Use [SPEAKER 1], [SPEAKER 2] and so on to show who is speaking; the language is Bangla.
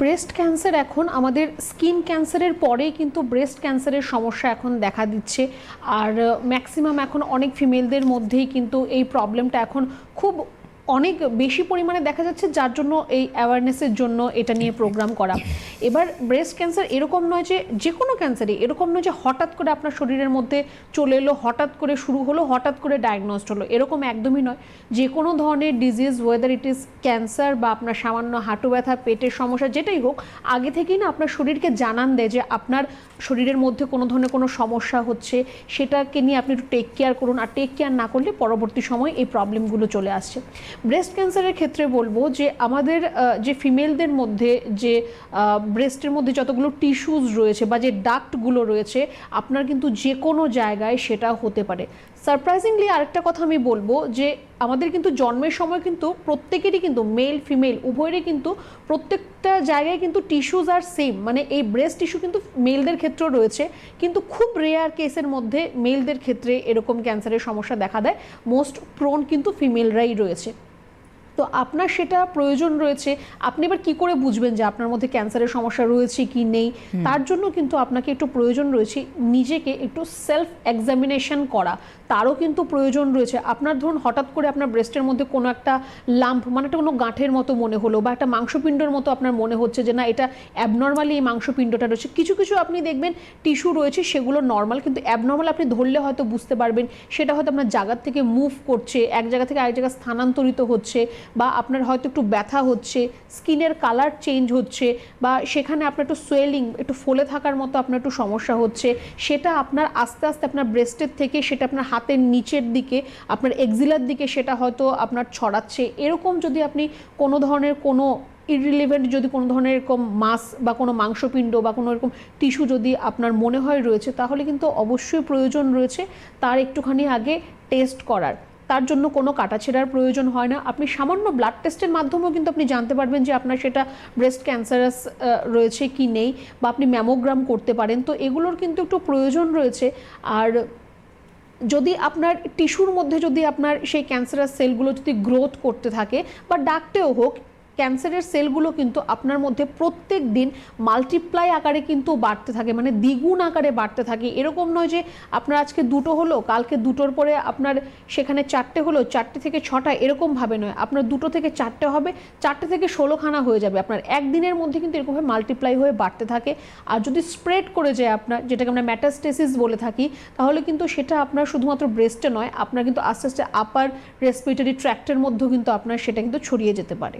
[SPEAKER 1] ব্রেস্ট ক্যান্সার এখন আমাদের স্কিন ক্যান্সারের পরেই কিন্তু ব্রেস্ট ক্যান্সারের সমস্যা এখন দেখা দিচ্ছে। আর ম্যাক্সিমাম এখন অনেক ফিমেলদের মধ্যেই কিন্তু এই প্রবলেমটা এখন খুব অনেক বেশি পরিমাণে দেখা যাচ্ছে, যার জন্য এই অ্যাওয়ারনেসের জন্য এটা নিয়ে প্রোগ্রাম করা। এবার ব্রেস্ট ক্যান্সার এরকম নয় যে যে কোনো ক্যান্সারই এরকম নয় যে হঠাৎ করে আপনার শরীরের মধ্যে চলে এলো, হঠাৎ করে শুরু হলো, হঠাৎ করে ডায়াগনোসড হলো। এরকম একদমই নয়। যে কোনো ধরনের disease whether it is cancer বা আপনার সামান্য হাঁটু ব্যথা, পেটের সমস্যা, যেটাই হোক, আগে থেকেই না আপনার শরীরকে জানান দেয় যে আপনার শরীরের মধ্যে কোনো ধরনের কোনো সমস্যা হচ্ছে, সেটাকে নিয়ে আপনি একটু টেক কেয়ার করুন। আর টেক কেয়ার না করলে পরবর্তী সময় এই প্রবলেমগুলো চলে আসছে। ব্রেস্ট ক্যান্সারের ক্ষেত্রে বলব যে আমাদের যে ফিমেলদের মধ্যে যে ব্রেস্টের মধ্যে যতগুলো টিস্যুজ রয়েছে বা যে ডাক্টগুলো রয়েছে, আপনার কিন্তু যে কোনো জায়গায় সেটা হতে পারে। সারপ্রাইজিংলি আরেকটা কথা আমি বলব যে, আমাদের কিন্তু জন্মের সময় কিন্তু প্রত্যেকেরই কিন্তু মেল ফিমেল উভয়েরই কিন্তু প্রত্যেকটা জায়গায় কিন্তু টিস্যুজ আর সেম মানে এই ব্রেস্ট টিস্যু কিন্তু মেলদের ক্ষেত্রেও রয়েছে, কিন্তু খুব রেয়ার কেসের মধ্যে মেলদের ক্ষেত্রে এরকম ক্যান্সারের সমস্যা দেখা দেয়। মোস্ট প্রোন কিন্তু ফিমেলরাই রয়েছে। তো আপনার সেটা প্রয়োজন রয়েছে। আপনি এবার কি করে বুঝবেন যে আপনার মধ্যে ক্যান্সারের সমস্যা রয়েছে কি নেই? তার জন্য কিন্তু আপনাকে একটু প্রয়োজন রয়েছে নিজেকে একটু সেলফ এক্সামিনেশন করা। তারও কিন্তু প্রয়োজন রয়েছে। আপনার ধরুন হঠাৎ করে আপনার ব্রেস্টের মধ্যে কোনো একটা লাম্প মানে একটা কোনো গাঁঠের মতো মনে হলো বা একটা মাংসপিণ্ডর মতো আপনার মনে হচ্ছে যে না এটা অ্যাবনর্মালি এই মাংসপিণ্ডটা রয়েছে। কিছু কিছু আপনি দেখবেন টিস্যু রয়েছে সেগুলো নর্মাল কিন্তু অ্যাবনর্মাল আপনি ধরলে হয়তো বুঝতে পারবেন। সেটা হয়তো আপনার জায়গার থেকে মুভ করছে এক জায়গা থেকে আরেক জায়গায় স্থানান্তরিত হচ্ছে। বা আপনার হয়তো একটু ব্যথা হচ্ছে, স্কিনের কালার চেঞ্জ হচ্ছে, বা সেখানে আপনার একটু সোয়েলিং, একটু ফোলে থাকার মতো আপনার একটু সমস্যা হচ্ছে, সেটা আপনার আস্তে আস্তে আপনার ব্রেস্টের থেকে সেটা আপনার হাতের নিচের দিকে, আপনার এক্সিলার দিকে সেটা হয়তো আপনার ছড়াচ্ছে। এরকম যদি আপনি কোনো ধরনের কোনো ইরিলিভেন্ট যদি কোনো ধরনের এরকম মাস বা কোনো মাংসপিণ্ড বা কোনো এরকম টিস্যু যদি আপনার মনে হয় রয়েছে, তাহলে কিন্তু অবশ্যই প্রয়োজন রয়েছে তার একটুখানি আগে টেস্ট করার। তার জন্য কোনো কাটাছেড়ার প্রয়োজন হয় না। আপনি সামান্য ব্লাড টেস্টের মাধ্যমেও কিন্তু আপনি জানতে পারবেন যে আপনার সেটা ব্রেস্ট ক্যান্সারাস রয়েছে কি নেই বা আপনি ম্যামোগ্রাম করতে পারেন। তো এগুলোর কিন্তু একটু প্রয়োজন রয়েছে। আর যদি আপনার টিস্যুর মধ্যে যদি আপনার সেই ক্যান্সারাস সেলগুলো যদি গ্রোথ করতে থাকে বা ডাকতেও হোক ক্যান্সারের সেলগুলো কিন্তু আপনার মধ্যে প্রত্যেক দিন মাল্টিপ্লাই আকারে কিন্তু বাড়তে থাকে মানে দ্বিগুণ আকারে বাড়তে থাকে। এরকম নয় যে আপনার আজকে দুটো হলো, কালকে দুটোর পরে আপনার সেখানে চারটে হলো, চারটে থেকে ছটা এরকমভাবে নয়। আপনার দুটো থেকে চারটে হবে, চারটে থেকে ষোলোখানা হয়ে যাবে। আপনার একদিনের মধ্যে কিন্তু এরকমভাবে মাল্টিপ্লাই হয়ে বাড়তে থাকে। আর যদি স্প্রেড করে যায় আপনার, যেটাকে আমরা ম্যাটাস্টেসিস বলে থাকি, তাহলে কিন্তু সেটা আপনার শুধুমাত্র ব্রেস্টে নয়, আপনার কিন্তু আস্তে আস্তে আপার রেসপিরেটরি ট্র্যাক্টের মধ্যেও কিন্তু আপনার সেটা কিন্তু ছড়িয়ে যেতে পারে।